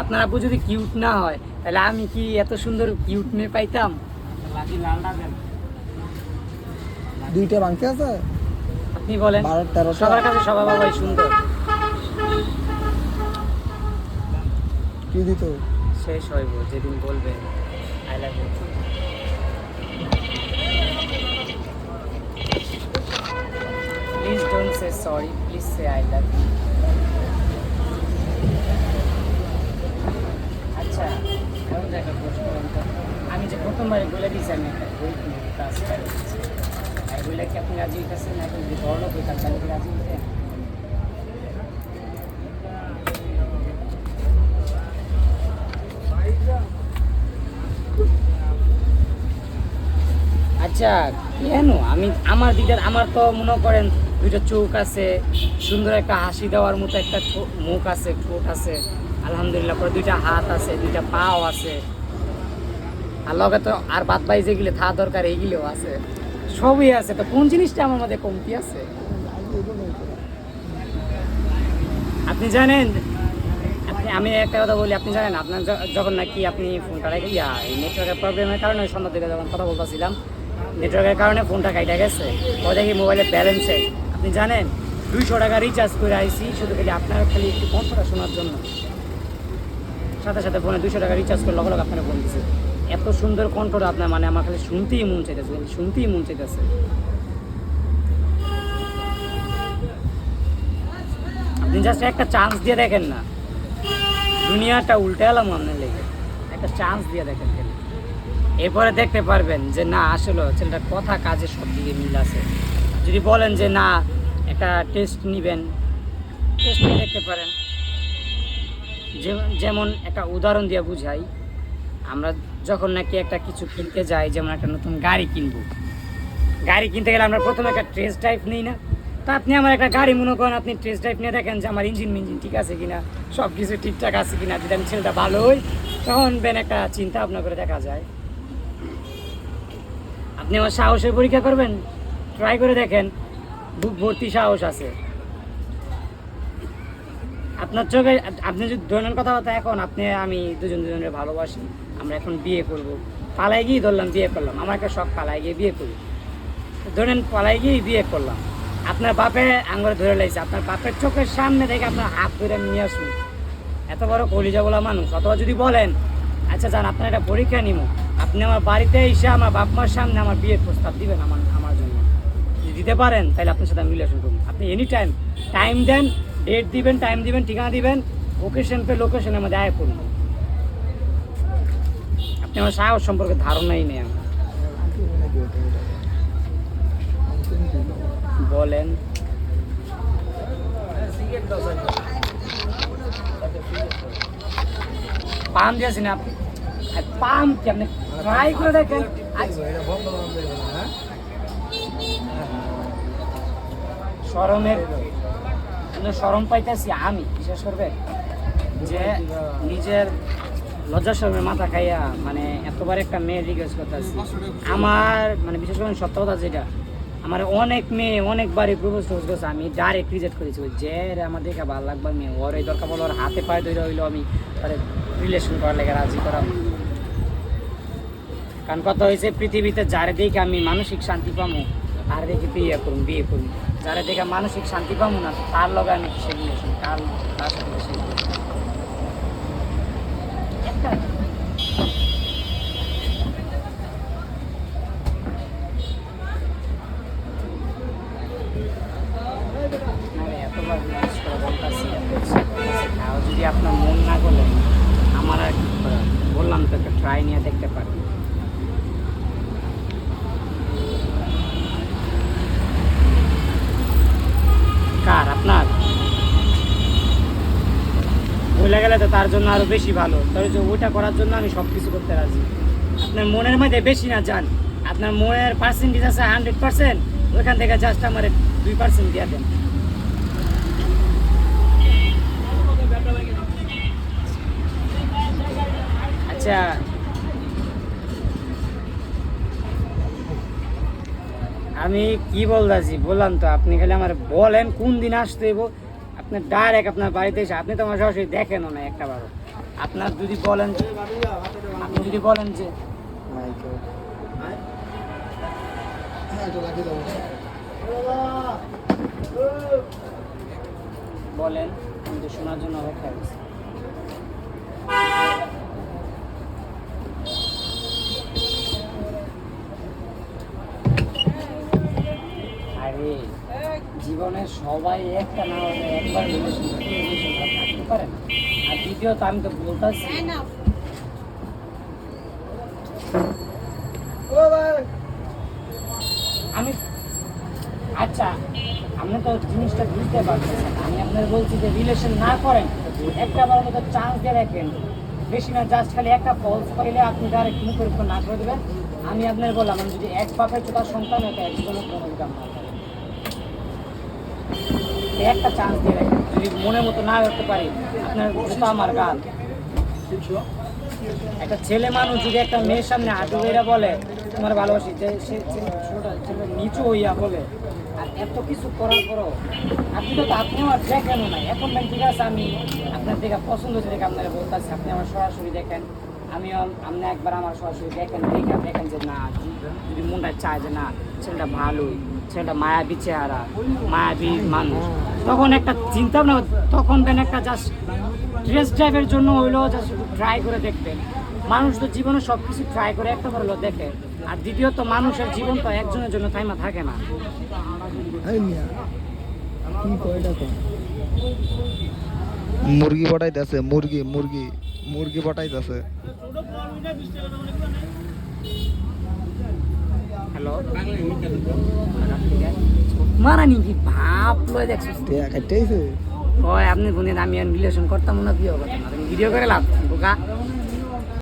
আপনার আপু যদি কিউট না হয় তাহলে আমি কি এত সুন্দর কিউট মেয়ে পাইতাম দুইটা ভাঙতে আছে? আপনি বলেন। সবার কাছে সবার বাবাই সুন্দর। কি দিত? শেষ হইব যেদিন বলবেন। I love you please don't say sorry please say I love you আচ্ছা। আমি যে বলে দিয়েছি, আমি একটা বই কি আপনি রাজি হইতেছেন? এখন যদি বড় তাহলে রাজি আচ্ছা কেন? আমি, আমার দিকে আমার তো মনে করেন দুইটা চোখ আছে, সুন্দর একটা হাসি দেওয়ার মতো একটা মুখ আছে, ঠোঁট আছে। আলহামদুলিল্লাহ, পরে দুইটা হাত আছে, দুইটা পাও আছে। আর লগে তো আর বাদ বাই যেগুলো থা দরকার, এইগুলোও আছে। সবই আছে। তো কোন জিনিসটা আমার মধ্যে কমতি আছে? আপনি জানেন, আপনি, আমি একটা কথা বলি, আপনি জানেন, আপনার যখন নাকি আপনি ফোনটা রেখে, ইয়া, এই নেটওয়ার্কের প্রবলেমের কারণে সন্ধ্যা থেকে যখন কথা বলতেছিলাম নেটওয়ার্কের কারণে ফোনটা কাইটা গেছে। ও দেখি মোবাইলের ব্যালেন্স আপনি জানেন, দুইশো টাকা রিচার্জ করে আইসি শুধু খালি আপনার খালি একটু কণ্ঠটা শোনার জন্য। সাথে সাথে ফোনে দুশো টাকা রিচার্জ করে লগে আপনার ফোন দিছে। এত সুন্দর কণ্ঠটা আপনার মানে আমার খালি শুনতেই মন চাইতেছে শুনতেই মন চাইতেছে। আপনি জাস্ট একটা চান্স দিয়ে দেখেন না। দুনিয়াটা উল্টে এলাম আপনার লেগে। একটা চান্স দিয়ে দেখেন। এরপরে দেখতে পারবেন যে না, আসলে ছেলেটার কথা, কাজে সব দিকে মিল আছে। যদি বলেন যে না, একটা টেস্ট নিবেন টেস্ট নিয়ে দেখতে পারেন। যেমন- একটা উদাহরণ দিয়ে বুঝাই, আমরা যখন নাকি একটা কিছু কিনতে যাই, যেমন একটা নতুন গাড়ি কিনবো। গাড়ি কিনতে গেলে আমরা প্রথমে একটা টেস্ট ড্রাইভ নিই না। তা আপনি আমার একটা গাড়ি মনে করেন, আপনি টেস্ট ড্রাইভ নিয়ে দেখেন যে আমার ইঞ্জিন মিঞ্জিন ঠিক আছে কিনা সব কিছু ঠিকঠাক আছে কিনা, যদি আমি ছেলেটা ভালো হই, তখন বেন একটা চিন্তা ভাবনা করে দেখা যায়। আপনি আমার সাহসের পরীক্ষা করবেন? ট্রাই করে দেখেন বুক ভর্তি সাহস আছে। আপনার চোখে, আপনি যদি ধরেন কথাবার্তা, এখন আপনি, আমি দুজন দুজনের ভালোবাসি, আমরা এখন বিয়ে করব। পালাই গিয়ে ধরলাম, বিয়ে করলাম। আমার একটা শখ, পালাই গিয়ে বিয়ে করি। ধরেন, পালাই গিয়ে বিয়ে করলাম। আপনার বাপে আঙ্গুরে ধরে লাইছে, আপনার বাপের চোখের সামনে থেকে আপনার হাত ধরে নিয়ে আসুন এত বড় কলিজা বলা মানুষ। অথবা যদি বলেন আচ্ছা যান, আপনার একটা পরীক্ষা নিব আপনি আমার বাড়িতে এসে আমার বাপ মার সামনে আমার বিয়ের প্রস্তাব দিবেন আমার আমার জন্য। যদি দিতে পারেন, তাহলে আপনার সাথে আমি রিলেশন করুন আপনি এনি টাইম টাইম দেন ডেট দিবেন টাইম দিবেন ঠিকানা দিবেন লোকেশন পে লোকেশনের মধ্যে আয় করুন। আপনি আমার সাহস সম্পর্কে ধারণাই নেই আমার। বলেন। পাম দিয়েছি না আপনি। পাম কি আপনি ট্রাই করে দেখেন? আচ্ছা, মানে পাইতেছি আমি, বিশেষ করবে যে নিজের লজ্জা শরমের মাথা খাইয়া মানে এতবার একটা মেয়ে রিকোয়েস্ট করতেছি। আমার মানে বিশেষ করে সত্য কথা যেটা, আমার অনেক মেয়ে অনেকবারই প্রপোজ টোপোজ করছে, আমি ডাইরেক্ট রিজেক্ট করেছি যে আমার দেখে ভালো লাগবে মেয়ে ওর এই দরকার বলো ওর হাতে পায়ে ধরে হইল আমি রিলেশন করার লেগে রাজি করাম কারণ কথা হয়েছে, পৃথিবীতে যারে দেখে আমি মানসিক শান্তি পাবো তার দেখে বিয়ে করুন বিয়ে করুন। যারে দেখে মানসিক শান্তি পাবো না, তার লগে আমি সে রিলেশন তার সাথে যদি আপনার মন না করলেন আমার আর বললাম তো একটা ট্রাই নিয়ে দেখতে পারেন কার আপনার বলে গেলে তো তার জন্য আরও বেশি ভালো। তবে যে ওইটা করার জন্য আমি সব কিছু করতে রাজি। আপনার মনের মধ্যে বেশি না যান। আপনার মনের পার্সেন্টেজ আছে হান্ড্রেড পার্সেন্ট ওইখান থেকে জাস্ট আমার দুই পার্সেন্ট দিয়ে দেন। আচ্ছা। আমি কি বলতেছি, বললাম তো, আপনি খালি আমার বলেন কোন দিন আসতে হইব। আপনি ডাইরেক্ট আপনার বাড়িতে এসে, আপনি তো আমার সরাসরি দেখেনও না একটা বারো আপনার যদি বলেন আপনি যদি বলেন যে, বলেন, আমি তো শোনার জন্য অপেক্ষা করছি আরে জীবনে সবাই একটা না হলে একবার থাকতে পারে না। আর দ্বিতীয়ত আমি তো বলতেছি আমি আচ্ছা আপনি তো জিনিসটা বুঝতে পারছেন আমি আপনার বলছি যে রিলেশন না করেন একটা বার মতো চান্স দিয়ে রাখেন। বেশি না জাস্ট খালি একটা ফলস পাইলে আপনি ডাইরেক্ট মুখের উপর না করে দেবেন। আমি আপনার বললাম আমি যদি এক বাপের চোতার সন্তান এটা এক জীবনের কোনো অধিকার না। একটা চান্স দিয়ে রাখেন। যদি মনের মতো না করতে পারি আপনার জুতা আমার গাল। একটা ছেলে মানুষ যদি একটা মেয়ের সামনে হাঁটু বেরা বলে তোমার ভালোবাসি যে সে ছেলে- ছেলে নিচু হইয়া বলে আর এত কিছু করার পরও আপনি তো আপনিও আর দেখেনও না এখন ঠিক আছে আমি আপনার দিকে পছন্দ হচ্ছে দেখে আপনারা বলতেছি আপনি আমার সরাসরি দেখেন। আমিও আপনি একবার আমার সরাসরি দেখেন দেখে দেখেন যে না যদি মনটা চায় যে না ছেলেটা ভালোই ছেলেটা মায়াবী চেহারা মায়াবী মানুষ। তখন একটা চিন্তা ভাবনা তখন দেন একটা জাস্ট ড্রেস ড্রাইভের জন্য হইল জাস্ট ট্রাই করে দেখবেন। মানুষ তো জীবনে সব কিছু ট্রাই করে একটা হলো দেখে। আর দ্বিতীয়ত মানুষের জীবন তো একজনের জন্য থাইমা থাকে না। মুরগি পটাইতেছে মুরগি মুরগি। মুরগি পটাইতেছে হ্যালো মারা নাকি ভাব লয়ে দেখছিস ওই আপনি কোনদিন আমি রিলেশন করতাম না বিয়ে করতাম ভিডিও করে লাভ বোকা।